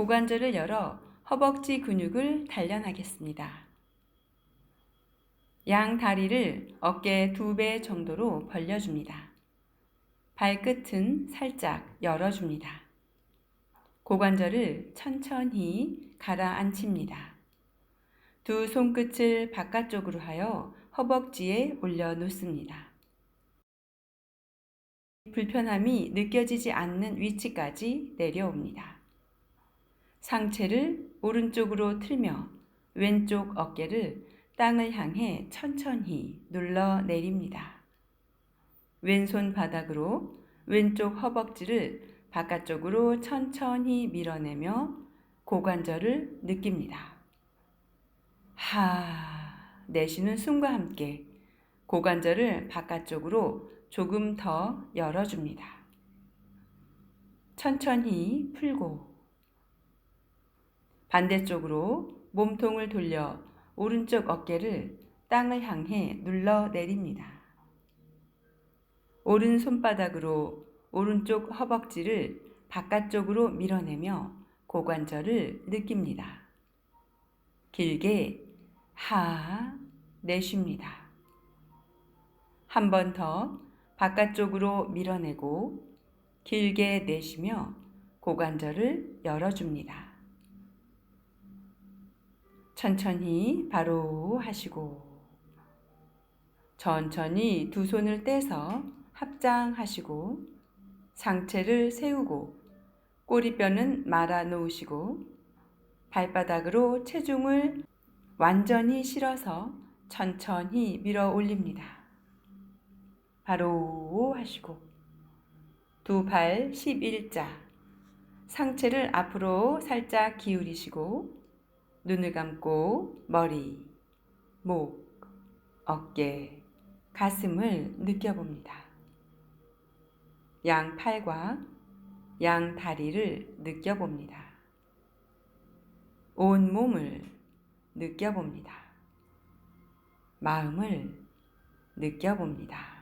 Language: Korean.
고관절을 열어 허벅지 근육을 단련하겠습니다. 양 다리를 어깨 두 배 정도로 벌려줍니다. 발끝은 살짝 열어줍니다. 고관절을 천천히 가라앉힙니다. 두 손끝을 바깥쪽으로 하여 허벅지에 올려놓습니다. 불편함이 느껴지지 않는 위치까지 내려옵니다. 상체를 오른쪽으로 틀며 왼쪽 어깨를 땅을 향해 천천히 눌러 내립니다. 왼손 바닥으로 왼쪽 허벅지를 바깥쪽으로 천천히 밀어내며 고관절을 느낍니다. 하, 내쉬는 숨과 함께 고관절을 바깥쪽으로 조금 더 열어줍니다. 천천히 풀고 반대쪽으로 몸통을 돌려 오른쪽 어깨를 땅을 향해 눌러 내립니다. 오른 손바닥으로 오른쪽 허벅지를 바깥쪽으로 밀어내며 고관절을 느낍니다. 길게 하 내쉽니다. 한 번 더 바깥쪽으로 밀어내고 길게 내쉬며 고관절을 열어줍니다. 천천히 바로 하시고 천천히 두 손을 떼서 합장하시고 상체를 세우고 꼬리뼈는 말아 놓으시고 발바닥으로 체중을 완전히 실어서 천천히 밀어 올립니다. 바로 하시고 두 발 11자 상체를 앞으로 살짝 기울이시고 눈을 감고 머리, 목, 어깨, 가슴을 느껴봅니다. 양 팔과 양 다리를 느껴봅니다. 온 몸을 느껴봅니다. 마음을 느껴봅니다.